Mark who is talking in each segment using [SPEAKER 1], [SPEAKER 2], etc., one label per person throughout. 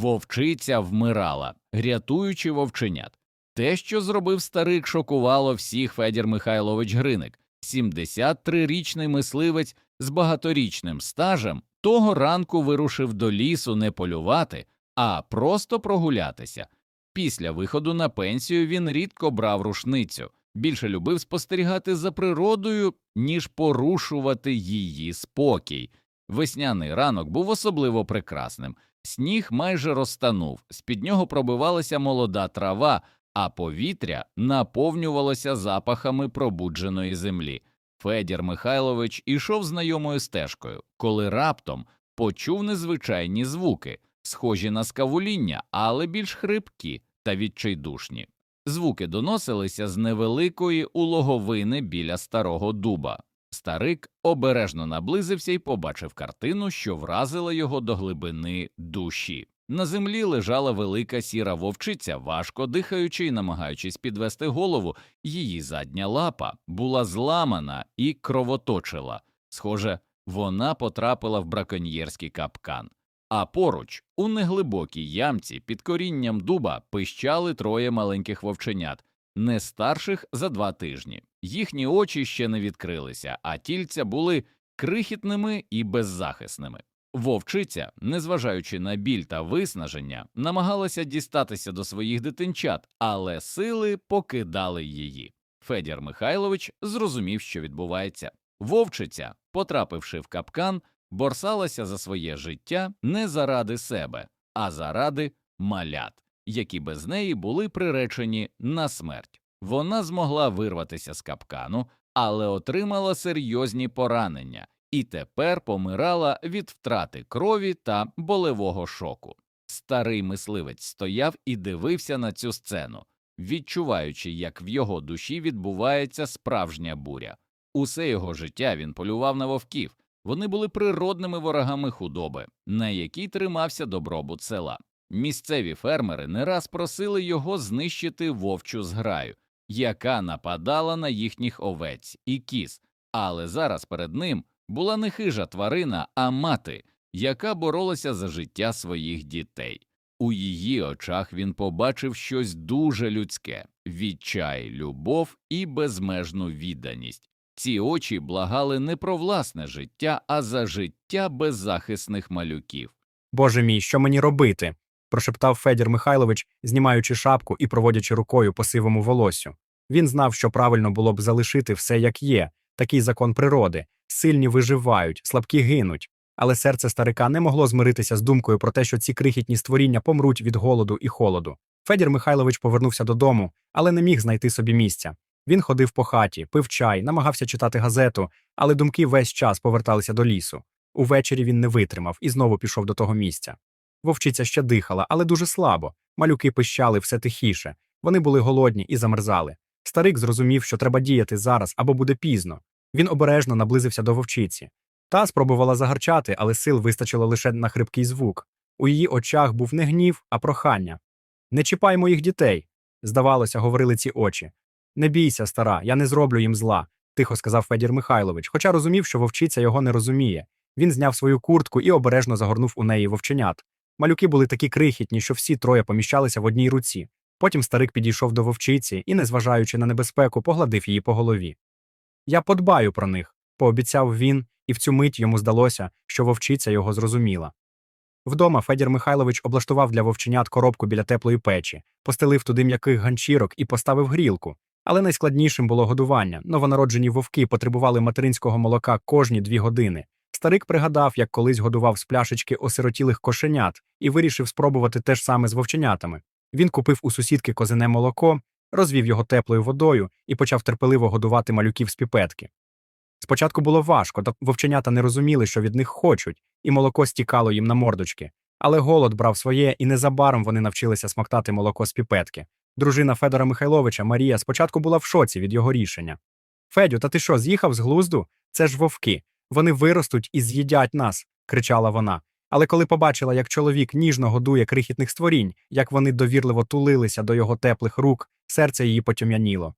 [SPEAKER 1] Вовчиця вмирала, рятуючи вовченят. Те, що зробив старик, шокувало всіх Федір Михайлович Гриник. 73-річний мисливець з багаторічним стажем того ранку вирушив до лісу не полювати, а просто прогулятися. Після виходу на пенсію він рідко брав рушницю, більше любив спостерігати за природою, ніж порушувати її спокій. Весняний ранок був особливо прекрасним. Сніг майже розтанув, з-під нього пробивалася молода трава, а повітря наповнювалося запахами пробудженої землі. Федір Михайлович ішов знайомою стежкою, коли раптом почув незвичайні звуки, схожі на скавуління, але більш хрипкі та відчайдушні. Звуки доносилися з невеликої улоговини біля старого дуба. Старик обережно наблизився і побачив картину, що вразила його до глибини душі. На землі лежала велика сіра вовчиця, важко дихаючи і намагаючись підвести голову, її задня лапа була зламана і кровоточила. Схоже, вона потрапила в браконьєрський капкан. А поруч, у неглибокій ямці під корінням дуба пищали троє маленьких вовченят, не старших за два тижні. Їхні очі ще не відкрилися, а тільця були крихітними і беззахисними. Вовчиця, незважаючи на біль та виснаження, намагалася дістатися до своїх дитинчат, але сили покидали її. Федір Михайлович зрозумів, що відбувається. Вовчиця, потрапивши в капкан, борсалася за своє життя не заради себе, а заради малят, які без неї були приречені на смерть. Вона змогла вирватися з капкану, але отримала серйозні поранення і тепер помирала від втрати крові та болевого шоку. Старий мисливець стояв і дивився на цю сцену, відчуваючи, як в його душі відбувається справжня буря. Усе його життя він полював на вовків. Вони були природними ворогами худоби, на якій тримався добробут села. Місцеві фермери не раз просили його знищити вовчу зграю, яка нападала на їхніх овець і кіз, але зараз перед ним була не хижа тварина, а мати, яка боролася за життя своїх дітей. У її очах він побачив щось дуже людське відчай, любов і безмежну відданість. Ці очі благали не про власне життя, а за життя беззахисних малюків.
[SPEAKER 2] Боже мій, що мені робити? Прошептав Федір Михайлович, знімаючи шапку і проводячи рукою по сивому волосю. Він знав, що правильно було б залишити все як є, такий закон природи сильні виживають, слабкі гинуть. Але серце старика не могло змиритися з думкою про те, що ці крихітні створіння помруть від голоду і холоду. Федір Михайлович повернувся додому, але не міг знайти собі місця. Він ходив по хаті, пив чай, намагався читати газету, але думки весь час поверталися до лісу. Увечері він не витримав і знову пішов до того місця. Вовчиця ще дихала, але дуже слабо. Малюки пищали все тихіше. Вони були голодні і замерзали. Старик зрозумів, що треба діяти зараз або буде пізно. Він обережно наблизився до вовчиці. Та спробувала загарчати, але сил вистачило лише на хрипкий звук. У її очах був не гнів, а прохання. Не чіпай моїх дітей. Здавалося, говорили ці очі. Не бійся, стара, я не зроблю їм зла, тихо сказав Федір Михайлович, хоча розумів, що вовчиця його не розуміє. Він зняв свою куртку і обережно загорнув у неї вовченят. Малюки були такі крихітні, що всі троє поміщалися в одній руці. Потім старик підійшов до вовчиці і, незважаючи на небезпеку, погладив її по голові. Я подбаю про них, пообіцяв він, і в цю мить йому здалося, що вовчиця його зрозуміла. Вдома Федір Михайлович облаштував для вовченят коробку біля теплої печі, постелив туди м'яких ганчірок і поставив грілку. Але найскладнішим було годування. Новонароджені вовки потребували материнського молока кожні дві години. Старик пригадав, як колись годував з пляшечки осиротілих кошенят і вирішив спробувати те ж саме з вовченятами. Він купив у сусідки козине молоко, розвів його теплою водою і почав терпеливо годувати малюків з піпетки. Спочатку було важко, та вовченята не розуміли, що від них хочуть, і молоко стікало їм на мордочки. Але голод брав своє, і незабаром вони навчилися смоктати молоко з піпетки. Дружина Федора Михайловича Марія спочатку була в шоці від його рішення. Федю, та ти що, з'їхав з глузду? Це ж вовки. Вони виростуть і з'їдять нас, кричала вона. Але коли побачила, як чоловік ніжно годує крихітних створінь, як вони довірливо тулилися до його теплих рук, серце її потьом'яніло.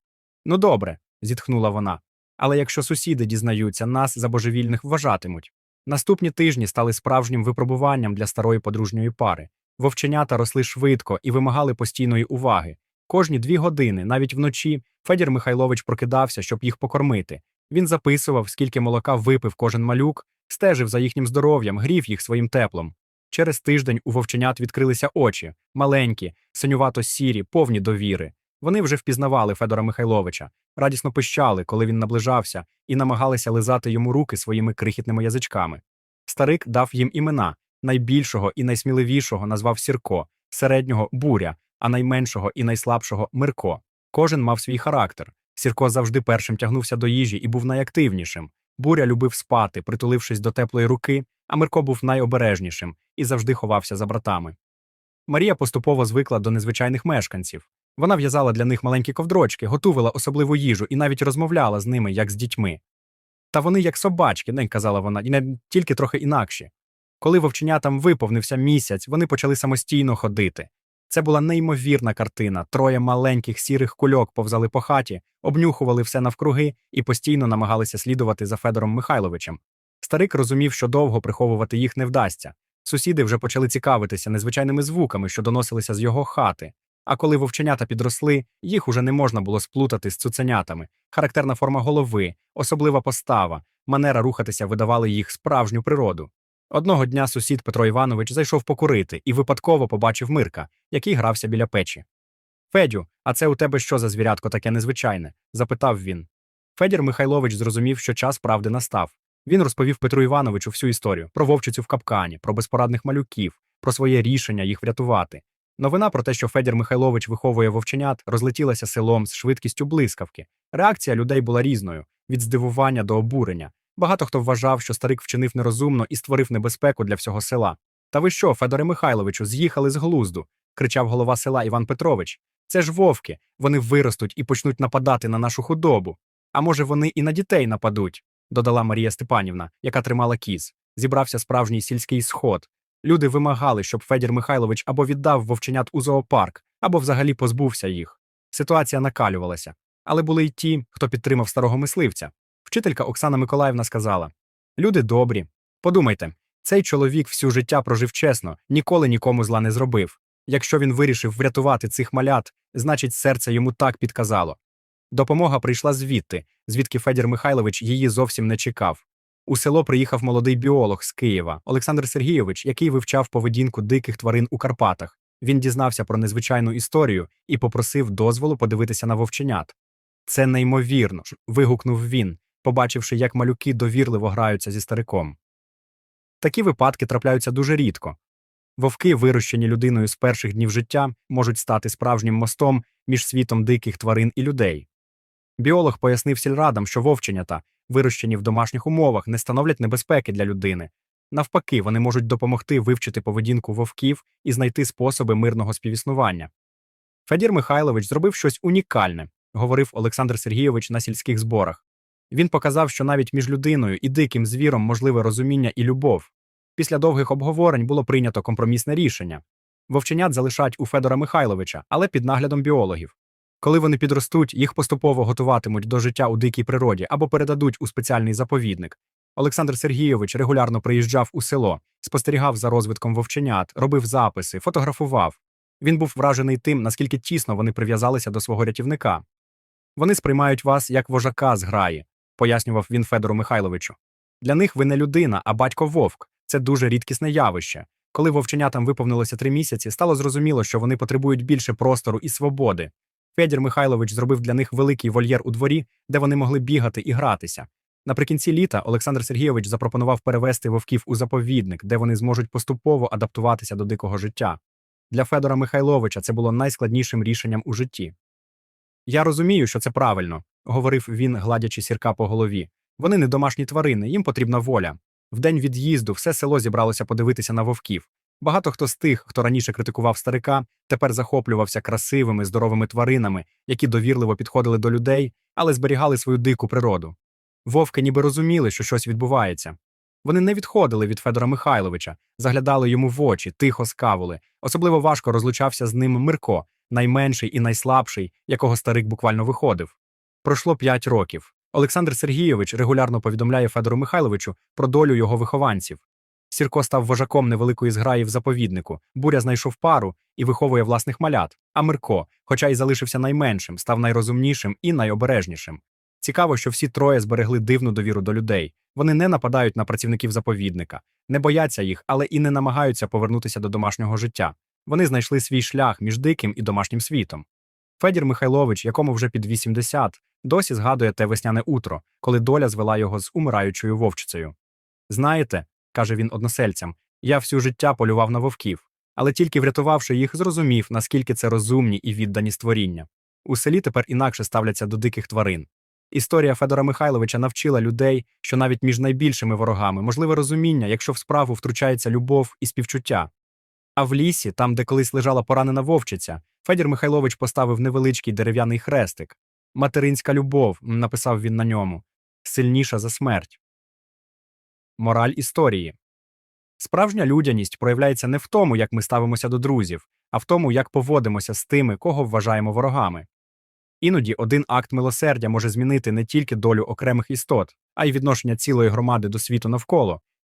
[SPEAKER 2] Ну добре, зітхнула вона. Але якщо сусіди дізнаються, нас за божевільних вважатимуть. Наступні тижні стали справжнім випробуванням для старої подружньої пари. Вовченята росли швидко і вимагали постійної уваги. Кожні дві години, навіть вночі, Федір Михайлович прокидався, щоб їх покормити. Він записував, скільки молока випив кожен малюк, стежив за їхнім здоров'ям, грів їх своїм теплом. Через тиждень у вовченят відкрилися очі, маленькі, синювато сірі, повні довіри. Вони вже впізнавали Федора Михайловича, радісно пищали, коли він наближався, і намагалися лизати йому руки своїми крихітними язичками. Старик дав їм імена найбільшого і найсміливішого назвав Сірко, середнього буря, а найменшого і найслабшого Мирко. Кожен мав свій характер. Сірко завжди першим тягнувся до їжі і був найактивнішим. Буря любив спати, притулившись до теплої руки, а Мирко був найобережнішим і завжди ховався за братами. Марія поступово звикла до незвичайних мешканців. Вона в'язала для них маленькі ковдрочки, готувала особливу їжу і навіть розмовляла з ними, як з дітьми. Та вони як собачки, не казала вона, і не тільки трохи інакші. Коли вовченятам виповнився місяць, вони почали самостійно ходити. Це була неймовірна картина. Троє маленьких сірих кульок повзали по хаті, обнюхували все навкруги і постійно намагалися слідувати за Федором Михайловичем. Старик розумів, що довго приховувати їх не вдасться. Сусіди вже почали цікавитися незвичайними звуками, що доносилися з його хати. А коли вовченята підросли, їх уже не можна було сплутати з цуценятами. Характерна форма голови, особлива постава, манера рухатися видавали їх справжню природу. Одного дня сусід Петро Іванович зайшов покурити і випадково побачив Мирка, який грався біля печі. Федю, а це у тебе що за звірятко таке незвичайне? запитав він. Федір Михайлович зрозумів, що час правди настав. Він розповів Петру Івановичу всю історію про вовчицю в капкані, про безпорадних малюків, про своє рішення їх врятувати. Новина про те, що Федір Михайлович виховує вовченят, розлетілася селом з швидкістю блискавки. Реакція людей була різною від здивування до обурення. Багато хто вважав, що старик вчинив нерозумно і створив небезпеку для всього села. Та ви що, Федоре Михайловичу, з'їхали з глузду? кричав голова села Іван Петрович. Це ж вовки, вони виростуть і почнуть нападати на нашу худобу. А може, вони і на дітей нападуть, додала Марія Степанівна, яка тримала кіз. Зібрався справжній сільський сход. Люди вимагали, щоб Федір Михайлович або віддав вовченят у зоопарк, або взагалі позбувся їх. Ситуація накалювалася, але були й ті, хто підтримав старого мисливця. Вчителька Оксана Миколаївна сказала: Люди добрі. Подумайте, цей чоловік всю життя прожив чесно, ніколи нікому зла не зробив. Якщо він вирішив врятувати цих малят, значить, серце йому так підказало. Допомога прийшла звідти, звідки Федір Михайлович її зовсім не чекав. У село приїхав молодий біолог з Києва Олександр Сергійович, який вивчав поведінку диких тварин у Карпатах. Він дізнався про незвичайну історію і попросив дозволу подивитися на вовченят. Це неймовірно вигукнув він, побачивши, як малюки довірливо граються зі стариком. Такі випадки трапляються дуже рідко. Вовки, вирощені людиною з перших днів життя, можуть стати справжнім мостом між світом диких тварин і людей. Біолог пояснив сільрадам, що вовченята, вирощені в домашніх умовах, не становлять небезпеки для людини. Навпаки, вони можуть допомогти вивчити поведінку вовків і знайти способи мирного співіснування. Федір Михайлович зробив щось унікальне, говорив Олександр Сергійович на сільських зборах. Він показав, що навіть між людиною і диким звіром можливе розуміння і любов. Після довгих обговорень було прийнято компромісне рішення. Вовченят залишать у Федора Михайловича, але під наглядом біологів. Коли вони підростуть, їх поступово готуватимуть до життя у дикій природі або передадуть у спеціальний заповідник. Олександр Сергійович регулярно приїжджав у село, спостерігав за розвитком вовченят, робив записи, фотографував. Він був вражений тим, наскільки тісно вони прив'язалися до свого рятівника. Вони сприймають вас як вожака з граї, пояснював він Федору Михайловичу. Для них ви не людина, а батько вовк. Це дуже рідкісне явище. Коли вовченятам виповнилося три місяці, стало зрозуміло, що вони потребують більше простору і свободи. Федір Михайлович зробив для них великий вольєр у дворі, де вони могли бігати і гратися. Наприкінці літа Олександр Сергійович запропонував перевести вовків у заповідник, де вони зможуть поступово адаптуватися до дикого життя. Для Федора Михайловича це було найскладнішим рішенням у житті. Я розумію, що це правильно, говорив він, гладячи сірка по голові. Вони не домашні тварини, їм потрібна воля. В день від'їзду все село зібралося подивитися на вовків. Багато хто з тих, хто раніше критикував старика, тепер захоплювався красивими, здоровими тваринами, які довірливо підходили до людей, але зберігали свою дику природу. Вовки ніби розуміли, що щось відбувається. Вони не відходили від Федора Михайловича, заглядали йому в очі, тихо скавули. Особливо важко розлучався з ним Мирко, найменший і найслабший, якого старик буквально виходив. Пройшло п'ять років. Олександр Сергійович регулярно повідомляє Федору Михайловичу про долю його вихованців. Сірко став вожаком невеликої зграї в заповіднику, буря знайшов пару і виховує власних малят. А Мирко, хоча й залишився найменшим, став найрозумнішим і найобережнішим. Цікаво, що всі троє зберегли дивну довіру до людей. Вони не нападають на працівників заповідника, не бояться їх, але і не намагаються повернутися до домашнього життя. Вони знайшли свій шлях між диким і домашнім світом. Федір Михайлович, якому вже під 80, досі згадує те весняне утро, коли доля звела його з умираючою вовчицею. Знаєте, каже він односельцям, я всю життя полював на вовків, але тільки врятувавши їх, зрозумів, наскільки це розумні і віддані створіння. У селі тепер інакше ставляться до диких тварин. Історія Федора Михайловича навчила людей, що навіть між найбільшими ворогами можливе розуміння, якщо в справу втручається любов і співчуття. А в лісі, там, де колись лежала поранена вовчиця, Федір Михайлович поставив невеличкий дерев'яний хрестик. Материнська любов, написав він на ньому, сильніша за смерть. Мораль історії. Справжня людяність проявляється не в тому, як ми ставимося до друзів, а в тому, як поводимося з тими, кого вважаємо ворогами. Іноді один акт милосердя може змінити не тільки долю окремих істот, а й відношення цілої громади до світу навколо.